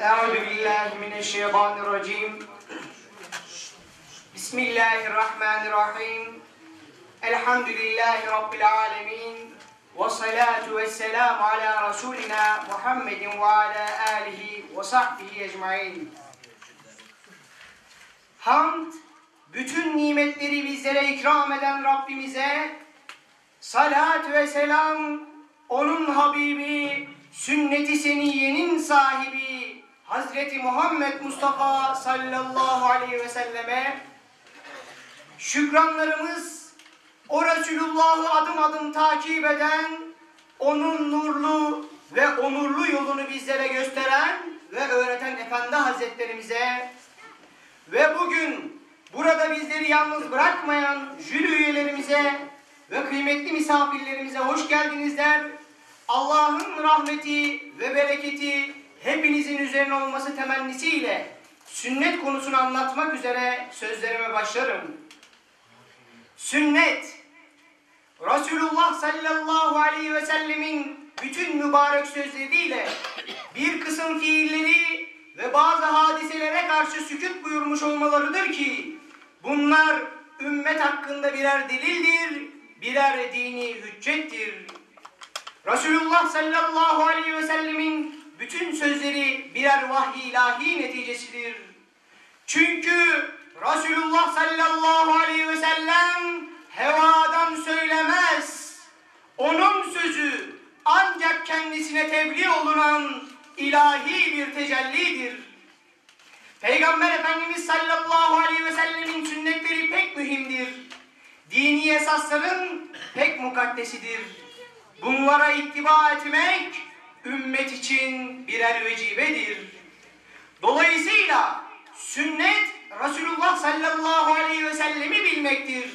أعوذ بالله من الشيطان الرجيم بسم الله الرحمن الرحيم الحمد لله رب العالمين والصلاة والسلام على رسولنا محمد وعلى آله وصحبه أجمعين Hamd, bütün nimetleri bizlere ikram eden Rabbimize, salat ve selam, onun Habibi, sünnet-i seniyenin sahibi, Hazreti Muhammed Mustafa sallallahu aleyhi ve selleme, şükranlarımız, o Resulullah'ı adım adım takip eden, onun nurlu ve onurlu yolunu bizlere gösteren ve öğreten Efendi Hazretlerimize, ve bugün burada bizleri yalnız bırakmayan jüri üyelerimize ve kıymetli misafirlerimize hoş geldiniz der. Allah'ın rahmeti ve bereketi hepinizin üzerine olması temennisiyle sünnet konusunu anlatmak üzere sözlerime başlarım. Sünnet, Resulullah sallallahu aleyhi ve sellemin bütün mübarek sözleriyle bir kısım fiilleri ve bazı hadiselere karşı sükut buyurmuş olmalarıdır ki bunlar ümmet hakkında birer delildir, birer dini hüccettir. Resulullah sallallahu aleyhi ve sellemin bütün sözleri birer vahiy ilahi neticesidir. Çünkü Resulullah sallallahu aleyhi ve sellem hevadan söylemez. Onun sözü ancak kendisine tebliğ olunan ilahi bir tecellidir. Peygamber Efendimiz sallallahu aleyhi ve sellemin sünnetleri pek mühimdir. Dini esasların pek mukaddesidir. Bunlara ittiba etmek ümmet için birer vecibedir. Dolayısıyla sünnet Resulullah sallallahu aleyhi ve sellemi bilmektir.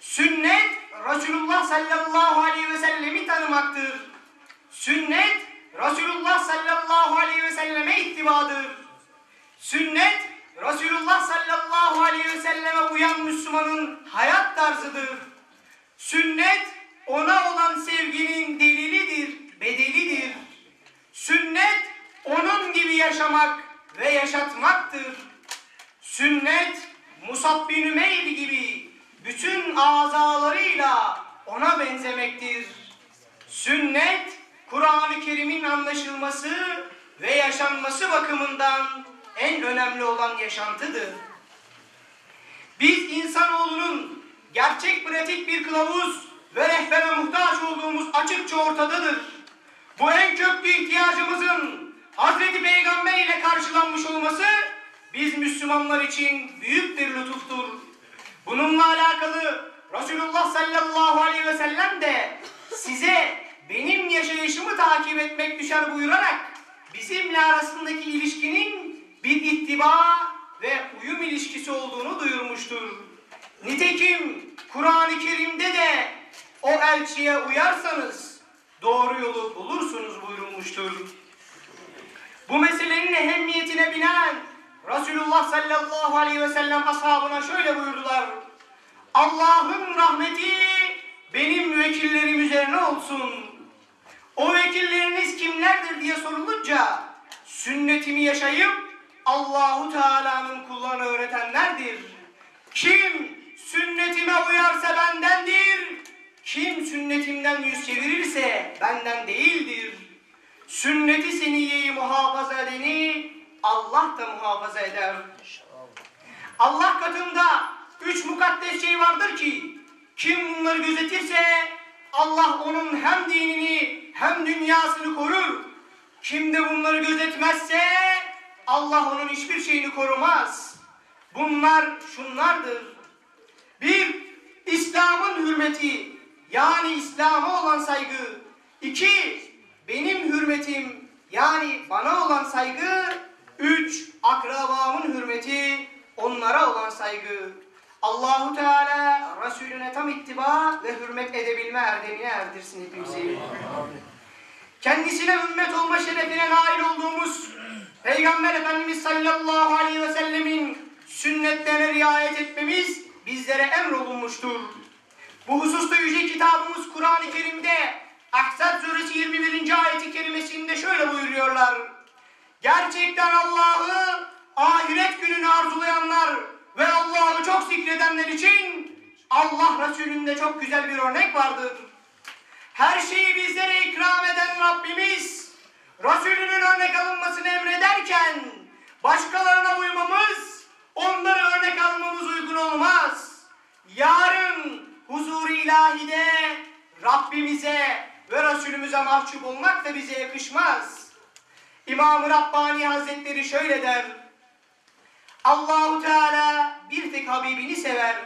Sünnet Resulullah sallallahu aleyhi ve sellemi tanımaktır. Sünnet Resulullah sallallahu aleyhi ve selleme ittibadır. Sünnet Resulullah sallallahu aleyhi ve selleme uyan Müslümanın hayat tarzıdır. Sevginin delilidir, bedelidir. Sünnet onun gibi yaşamak ve yaşatmaktır. Sünnet Musab bin Ümeyr gibi bütün azalarıyla ona benzemektir. Sünnet Kur'an-ı Kerim'in anlaşılması ve yaşanması bakımından en önemli olan yaşantıdır. Biz insanoğlunun gerçek pratik bir kılavuz ve rehbere muhtaç olduğumuz açıkça ortadadır. Bu en köklü ihtiyacımızın Hazreti Peygamber ile karşılanmış olması biz Müslümanlar için büyük bir lütuftur. Bununla alakalı Resulullah sallallahu aleyhi ve sellem de size benim yaşayışımı takip etmek düşer buyurarak bizimle arasındaki ilişkinin bir ittiba ve uyum ilişkisi olduğunu duyurmuştur. Nitekim Kur'an-ı Kerim'de de o elçiye uyarsanız doğru yolu bulursunuz buyurulmuştur. Bu meselenin ehemmiyetine binaen Resulullah sallallahu aleyhi ve sellem ashabına şöyle buyurdular. Allah'ın rahmeti benim vekillerim üzerine olsun. O vekilleriniz kimlerdir diye sorulunca sünnetimi yaşayıp Allahu Teala'nın kullarını öğretenlerdir. Kim sünnetime uyarsa bendendir. Kim sünnetimden yüz çevirirse benden değildir. Sünneti seniyeyi muhafaza edeni Allah da muhafaza eder. Allah katında üç mukaddes şey vardır ki kim bunları gözetirse Allah onun hem dinini hem dünyasını korur. Kim de bunları gözetmezse Allah onun hiçbir şeyini korumaz. Bunlar şunlardır. Bir, İslam'ın hürmeti yani İslam'a olan saygı. İki, benim hürmetim yani bana olan saygı. Üç, akrabamın hürmeti onlara olan saygı. Allahu Teala Resulüne tam ittiba ve hürmet edebilme erdemine erdirsin hepimizi. Kendisine ümmet olma şerefine nail olduğumuz Peygamber Efendimiz sallallahu aleyhi ve sellemin sünnetlerine riayet etmemiz bizlere emrolunmuştur. Bu hususta yüce kitabımız Kur'an-ı Kerim'de Ahzab suresi 21. ayeti kerimesinde şöyle buyuruyorlar. gerçekten Allah'ı ahiret gününü arzulayanlar ve Allah'ı çok zikredenler için Allah Resulü'nde çok güzel bir örnek vardır. Her şeyi bizlere ikram eden Rabbimiz, ilahide Rabbimize ve Resulümüze mahcup olmak da bize yakışmaz. İmam-ı Rabbani Hazretleri şöyle der. Allahu Teala bir tek Habibini sever.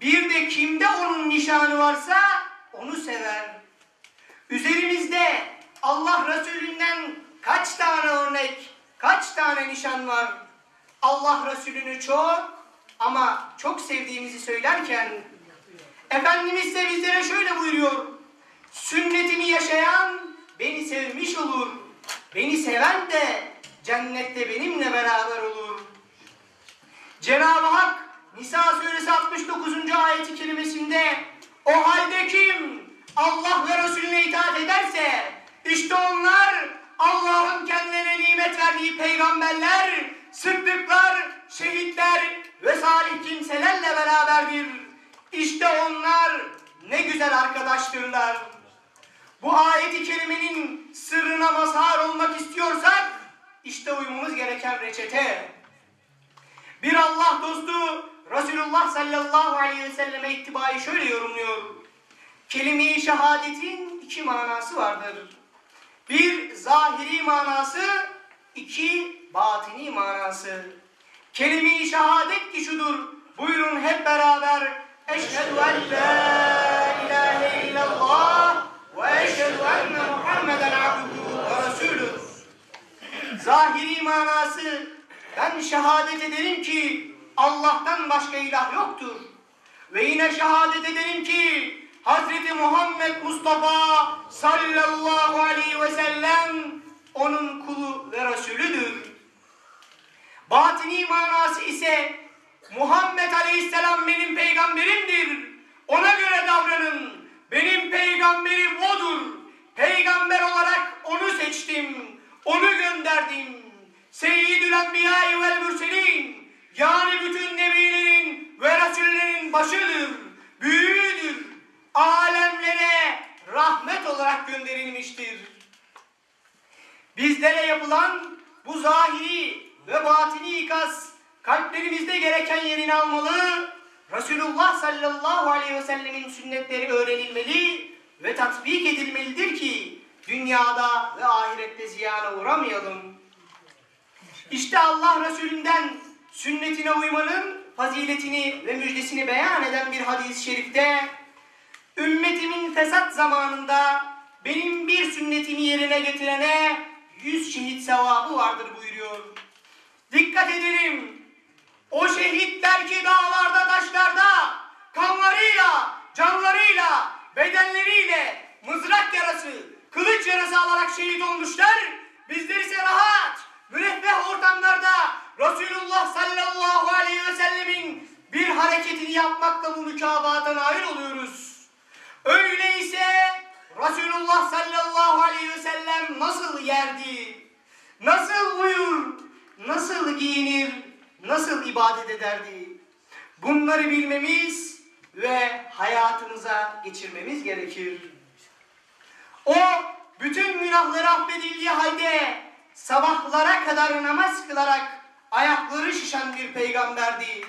Bir de kimde onun nişanı varsa onu sever. Üzerimizde Allah Resulünden kaç tane örnek, kaç tane nişan var? Allah Resulünü çok ama çok sevdiğimizi söylerken Efendimiz de bizlere şöyle buyuruyor. Sünnetimi yaşayan beni sevmiş olur. Beni seven de cennette benimle beraber olur. Cenab-ı Hak Nisa suresi 69. ayeti kelimesinde o halde kim Allah ve Resulüne itaat ederse işte onlar Allah'ın kendilerine nimet verdiği peygamberler, sıddıklar, şehitler ve salih kimselerle beraberdir. İşte onlar ne güzel arkadaştırlar. Bu ayeti kerimenin sırrına mazhar olmak istiyorsak işte uymamız gereken reçete. Bir Allah dostu Resulullah sallallahu aleyhi ve selleme ittibayı şöyle yorumluyor. Kelime-i şehadetin iki manası vardır. Bir zahiri manası, iki batini manası. Kelime-i şehadet ki şudur. Buyurun hep beraber. Eşhedü en la ilahe illallah ve eşhedü enne Muhammeden abduhu ve. Zahiri manası ben şehadet ederim ki Allah'tan başka ilah yoktur. Ve yine şehadet ederim ki Hazreti Muhammed Mustafa sallallahu aleyhi ve sellem onun kulu ve Resulüdür. Batini manası ise Muhammed aleyhisselam benim peygamberimdir. Ona göre davranın. Benim peygamberim odur. Peygamber olarak onu seçtim. Onu gönderdim. Seyyidül Enbiya vel Mürselin. Yani bütün nebilerin ve Resullerin başıdır. Büyüğüdür. Alemlere rahmet olarak gönderilmiştir. Bizlere yapılan bu zahiri ve batini ikaz kalplerimizde gereken yerini almalı. Resulullah sallallahu aleyhi ve sellemin sünnetleri öğrenilmeli ve tatbik edilmelidir ki dünyada ve ahirette ziyana uğramayalım. İşte Allah Resulünden sünnetine uymanın faziletini ve müjdesini beyan eden bir hadis-i şerifte ümmetimin fesat zamanında benim bir sünnetimi yerine getirene yüz şehit sevabı vardır buyuruyor. Dikkat edelim. O şehitler ki dağlarda taşlarda kanlarıyla, canlarıyla, bedenleriyle mızrak yarası, kılıç yarası alarak şehit olmuşlar. Bizler ise rahat, müreffeh ortamlarda Resulullah sallallahu aleyhi ve sellemin bir hareketini yapmakla bu mükafata nail oluyoruz. Öyleyse Resulullah sallallahu aleyhi ve sellem nasıl yerdi, nasıl uyur, nasıl giyinir, nasıl ibadet ederdi? Bunları bilmemiz ve hayatımıza geçirmemiz gerekir. O bütün günahları affedildiği halde sabahlara kadar namaz kılarak ayakları şişen bir peygamberdi.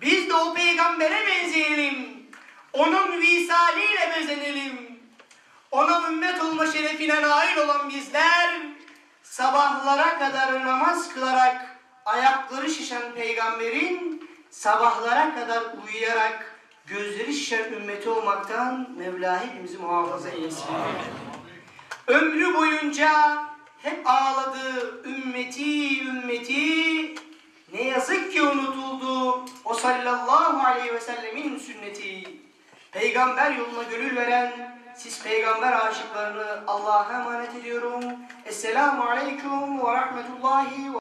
Biz de o peygambere benzeyelim. Onun visaliyle bezenelim. Ona ümmet olma şerefine nail olan bizler sabahlara kadar namaz kılarak ayakları şişen peygamberin sabahlara kadar uyuyarak gözleri şişen ümmeti olmaktan Mevla hepimizi muhafaza eylesin. Ömrü boyunca hep ağladı ümmeti ümmeti ne yazık ki unutuldu o sallallahu aleyhi ve sellemin sünneti. Peygamber yoluna gönül veren siz peygamber aşıklarını Allah'a emanet ediyorum. Esselamu aleyküm ve rahmetullahi ve